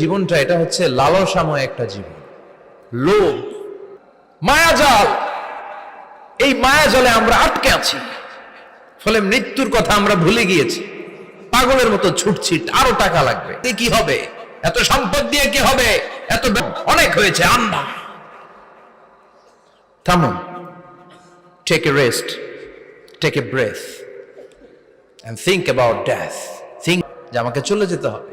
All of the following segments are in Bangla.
জীবনটা এটা হচ্ছে লালসাময় একটা জীবন। লোভ, মায়াজাল, এই মায়াজালে আমরা আটকে আছি। ফলে মৃত্যুর কথা আমরা ভুলে গিয়েছি। পাগলের মতো ছুটছি, আরও টাকা লাগবে। কি হবে? এত সম্পদ দিয়ে কি হবে? এত অনেক হয়েছে, আন্না। থামুন। Take a rest take a breath and think about death think যে আমাকে চলে যেতে হবে।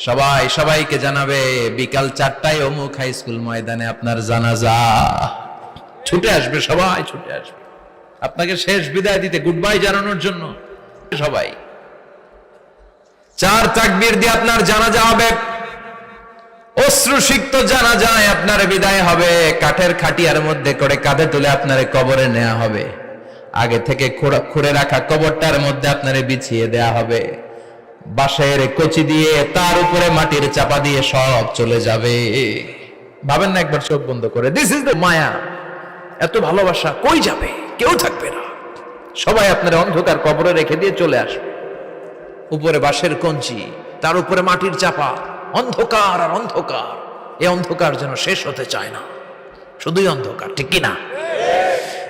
সবাই সবাইকে জানাবে, বিকাল চারটায় অমুক হাই স্কুল ময়দানে আপনার জানাজা। ছুটে আসবে, সবাই ছুটে আসবে। আপনাকে শেষ বিদায় দিতে গুড বাই জানানোর জন্য সবাই। চার তাকবীর দিয়ে আপনার জানাজা হবে। অশ্রুসিক্ত জানা যায় আপনার বিদায় হবে। কাঠের খাটিয়ার মধ্যে করে কাঁধে তুলে আপনার কবরে নেওয়া হবে। আগে থেকে খোঁড়া- রাখা কবরটার মধ্যে আপনার বিছিয়ে দেয়া হবে। বাঁশের কচি দিয়ে তার উপরে মাটির চাপা দিয়ে সব চলে যাবে। ভাবেন না একবার চোখ বন্ধ করে দিস ইজ দ্য মায়া এত ভালোবাসা কই যাবে? কেউ থাকবে না। সবাই আপনার অন্ধকার কবরে রেখে দিয়ে চলে আসবে। উপরে বাঁশের কঞ্চি তার উপরে মাটির চাপা অন্ধকার আর অন্ধকার। এ অন্ধকার যেন শেষ হতে চায় না। শুধুই অন্ধকার ঠিক কিনা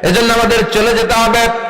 এজন্য আমাদের চলে যেতে হবে।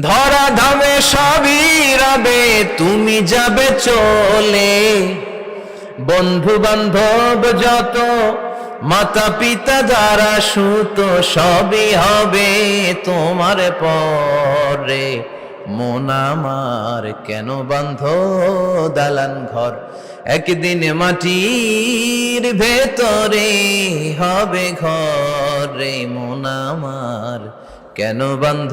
ধরা ধামে সবই রবে, তুমি যাবে চলে। বন্ধু বান্ধব যত মাতা পিতা যারা সুত, সবই হবে তোমার পরে। মন আমার কেন বন্ধ দালান ঘর? একদিন মাটির ভেতরে হবে ঘরে। মন আমার কেন বন্ধ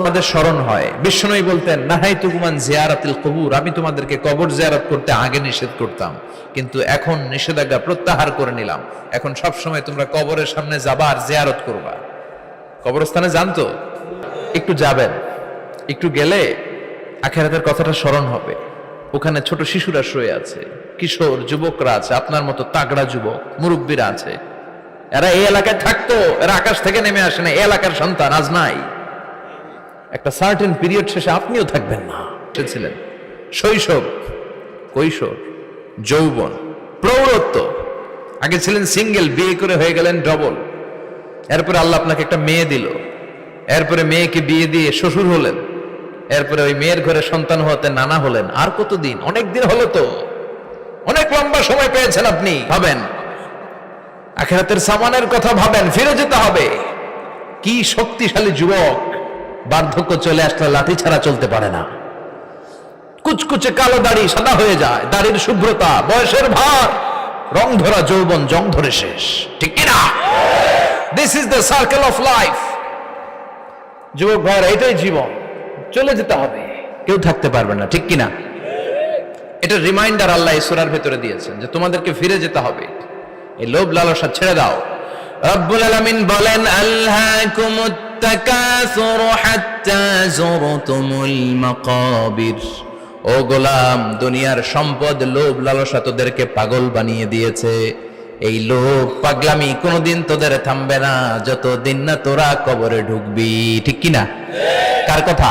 আমাদের স্মরণ হয়। বিষ্ণুই বলতেন, নাহাই তুকুমান জিয়ারাতিল কবুর। আমি তোমাদেরকে কবর জিয়ারত করতে আগে নিষেধ করতাম, কিন্তু এখন নিষেধাজ্ঞা প্রত্যাহার করে নিলাম। এখন সব সময় তোমরা কবরের সামনে যাবা আর জিয়ারত করবা। কবরস্থানে জানতো একটু যাবেন। একটু গেলে আখেরাতের কথাটা স্মরণ হবে। ওখানে ছোট শিশুরা শুয়ে আছে, কিশোর, যুবকরা আছে, আপনার মতো তাগড়া যুবক, মুরব্বীরা আছে। এরা এই এলাকায় থাকতো, এরা আকাশ থেকে নেমে আসে না এই এলাকার সন্তান আজ নাই। একটা সার্টেন পিরিয়ড শেষে আপনিও থাকবেন না। ছিলেন শৈশব, কৈশোর, যৌবন, প্রৌঢ়ত্ব। আগে ছিলেন সিঙ্গেল বিয়ে করে হয়ে গেলেন ডবল এরপরে আল্লাহ আপনাকে একটা মেয়ে দিল। এরপরে মেয়েকে বিয়ে দিয়ে শ্বশুর হলেন। এরপরে ওই মেয়ের ঘরে সন্তান হতে নানা হলেন। আর কতদিন? অনেক দিন হলো তো। অনেক লম্বা সময় পেয়েছেন আপনি, ভাবেন। আখেরাতের সামানের কথা ভাবেন, ফিরে যেতে হবে। কি শক্তিশালী যুবক। বার্ধক্য চলে আসলে লাঠি ছাড়া চলতে পারে না। কুচকুচে কালো দাড়ি সাদা হয়ে যায়, দাড়ির শুভ্রতা, বয়সের ভার। রং ধরা যৌবন, জং ধরে শেষ। ঠিক কিনা? This is the circle of life যুবক ভাইয়ের, এটাই জীবন। চলে যেতে হবে। কেউ থাকতে পারবে না, ঠিক কিনা? এটা রিমাইন্ডার আল্লাহ ইসুরার ভেতরে দিয়েছেন যে তোমাদেরকে ফিরে যেতে হবে। এই লোভ লালসা ছেড়ে দাও। রব্বুল আলামিন বলেন আল্লাহকুমুত তাকাসুর হাত্তা যুরতুমুল মাকাবির। ও গোলাম, দুনিয়ার সম্পদ, লোভ লালসা তোদেরকে পাগল বানিয়ে দিয়েছে। এই লোক পাগলামি কোনোদিন তোদের থামবে না, যতদিন না তোরা কবরে ঢুকবি, ঠিক কি না কার কথা?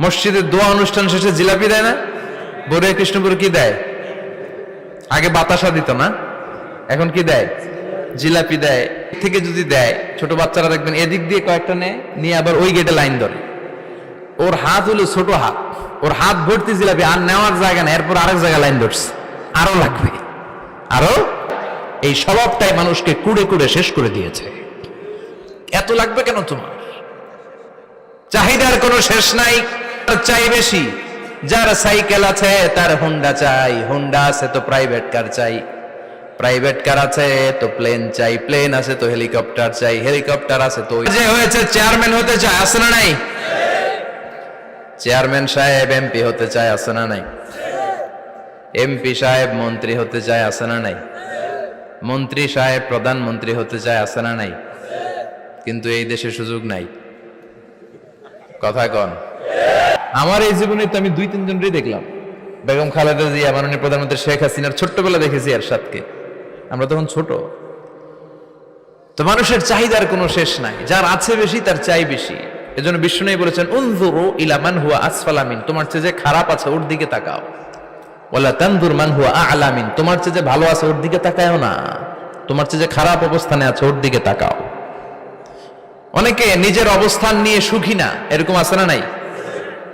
মসজিদের দোয়া অনুষ্ঠান শেষে জিলাপি দেয় না? বড়িয়া কৃষ্ণপুর কি দেয়? আগে বাতাসা দিত না? এখন কি দেয়? জিলাপি দেয়। থেকে যদি দেয়, ছোট বাচ্চারা দেখবেন এদিক দিয়ে কয়েকটা নেয়, নিয়ে আবার ওই গেটে লাইন ধরে। ওর হাত হলো ছোট হাত। ওর হাত ভর্তি জিলাপি, আর নেওয়ার জায়গা না এরপর আরেক জায়গায় লাইন ধরছে। আরও লাগবে। আরও? এই স্বভাবটাই মানুষকে কুড়ে কুড়ে শেষ করে দিয়েছে। এত লাগবে কেন তোমার? চাহিদার কোনো শেষ নাই। চাই বেশি। যার সাইকেল আছে, তার হুন্ডা চাই। হুন্ডা আছে, তো প্রাইভেট কার চাই। প্রাইভেট কার আছে, তো প্লেন চাই। প্লেন আছে, তো হেলিকপ্টার চাই। হেলিকপ্টার আছে, তো যে হয়েছে চেয়ারম্যান হতে চায়, আছে না নাই? চেয়ারম্যান সাহেব, এমপি হতে চায়, আছে না নাই? এমপি সাহেব, মন্ত্রী হতে চায়, আছে না নাই? মন্ত্রী সাহেব, প্রধানমন্ত্রী হতে চায়, আছে না নাই? কিন্তু এই দেশে সুযোগ নাই। কথা কন। আমার এই জীবনে তো আমি দুই তিনজনই দেখলাম। বেগম খালেদা জিয়া, মাননীয় প্রধানমন্ত্রী শেখ হাসিনার ছোট্টবেলা দেখেছি আর সাথকে আমরা তখন ছোট। তো মানুষের চাহিদার কোনো শেষ নাই। যার আছে বেশি, তার চাই বেশি। এজন্য বিষ্ণু বলেছেন, উনজুরু ইলা মান হুয়া আসফালামিন তোমার চেয়ে যে খারাপ আছে, ওর দিকে তাকাও। ওয়ালা তানদুর মান হুয়া আলামিন তোমার চেয়ে যে ভালো আছে, ওর দিকে তাকায়ও না। তোমার চেয়ে যে খারাপ অবস্থানে আছে, ওর দিকে তাকাও। অনেকে নিজের অবস্থান নিয়ে সুখী না, এরকম আছে না নাই?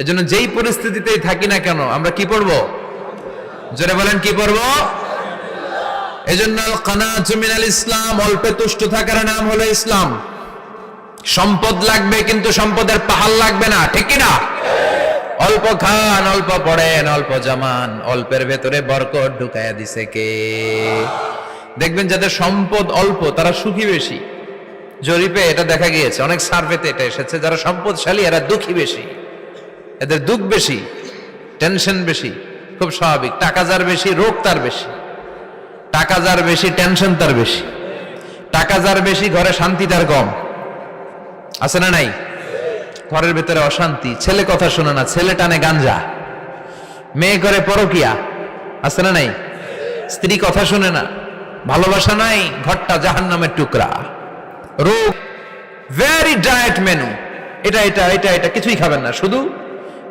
এজন্য যেই পরিস্থিতিতেই থাকি না কেন, আমরা কি পড়ব? জোরে বলেন, কি পড়ব? এজন্য কানাতু মিনাল ইসলাম, অল্পে তুষ্ট থাকার নাম হলো ইসলাম। সম্পদ লাগবে কিন্তু সম্পদের পাহাড় লাগবে না, ঠিক না অল্প খান, অল্প পড়েন, অল্প জামান, অল্পের ভেতরে বরকত ঢুকাইয়া দিছে কে? দেখবেন যাদের সম্পদ অল্প, তারা সুখী বেশি। জরিপে এটা দেখা গিয়েছে, অনেক সার্ভেতে এটা এসেছে, যারা সম্পদশালী, এরা দুঃখী বেশি। এদের দুঃখ বেশি টেনশন বেশি, খুব স্বাভাবিক। টাকা যার বেশি, রোগ তার বেশি। টাকা যার বেশি টেনশন তার বেশি। টাকা যার বেশি, ঘরে শান্তি তার কম। আছে না নাই? ঘরের ভেতরে অশান্তি। ছেলে কথা শোনে না, ছেলে টানে গাঞ্জা। মেয়ে করে পরকিয়া। আছে না নাই? স্ত্রী কথা শুনে না। ভালোবাসা নাই, ঘরটা জাহান নামের টুকরা। রোগ ভেরি ডায়েট মেনু এটা এটা এটা এটা, কিছুই খাবেন না। শুধু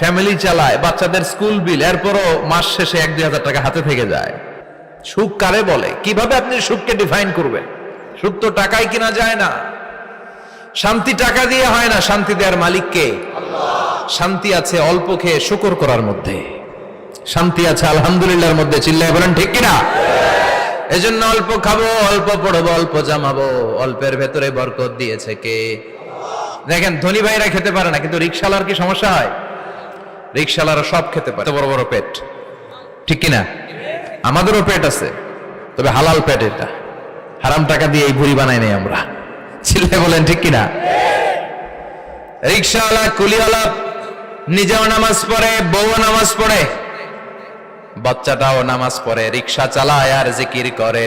ফ্যামিলি চালায় বাচ্চাদের স্কুল বিল এরপরও মাস শেষে এক দুই হাজার টাকা হাতে থেকে যায়। সুখ কারে বলে? কীভাবে আপনি সুখকে ডিফাইন করবেন? সুখ তো টাকায় কিনা যায় না। শান্তি টাকা দিয়ে হয় না শান্তি দেওয়ার মালিককে শান্তি আছে অল্প খেয়ে শুকর করার মধ্যে। শান্তি আছে আলহামদুলিল্লাহর মধ্যে চিল্লায় বলেন ঠিক কিনা? এজন্য অল্প খাব অল্প পড়ব অল্প জামাবো অল্পের ভেতরে বরকত দিয়েছে কে? দেখেন ধনী ভাইরা খেতে পারে না কিন্তু রিক্সালার কি সমস্যা হয়? রিক্সালারা সব খেতে পারে। বড় বড় পেট। ঠিক কিনা? আমাদেরও পেট আছে, তবে হালাল পেট এটা। হারাম টাকা দিয়ে এই ভুড়ি বানাই নাই আমরা। চিল্লে বলেন, ঠিক কিনা? রিক্সাওয়ালা কুলিওয়ালা, নিজেও নামাজ পড়ে বউ নামাজ পড়ে। বাচ্চাটাও নামাজ পড়ে রিক্সা চালায় আর জিকির করে।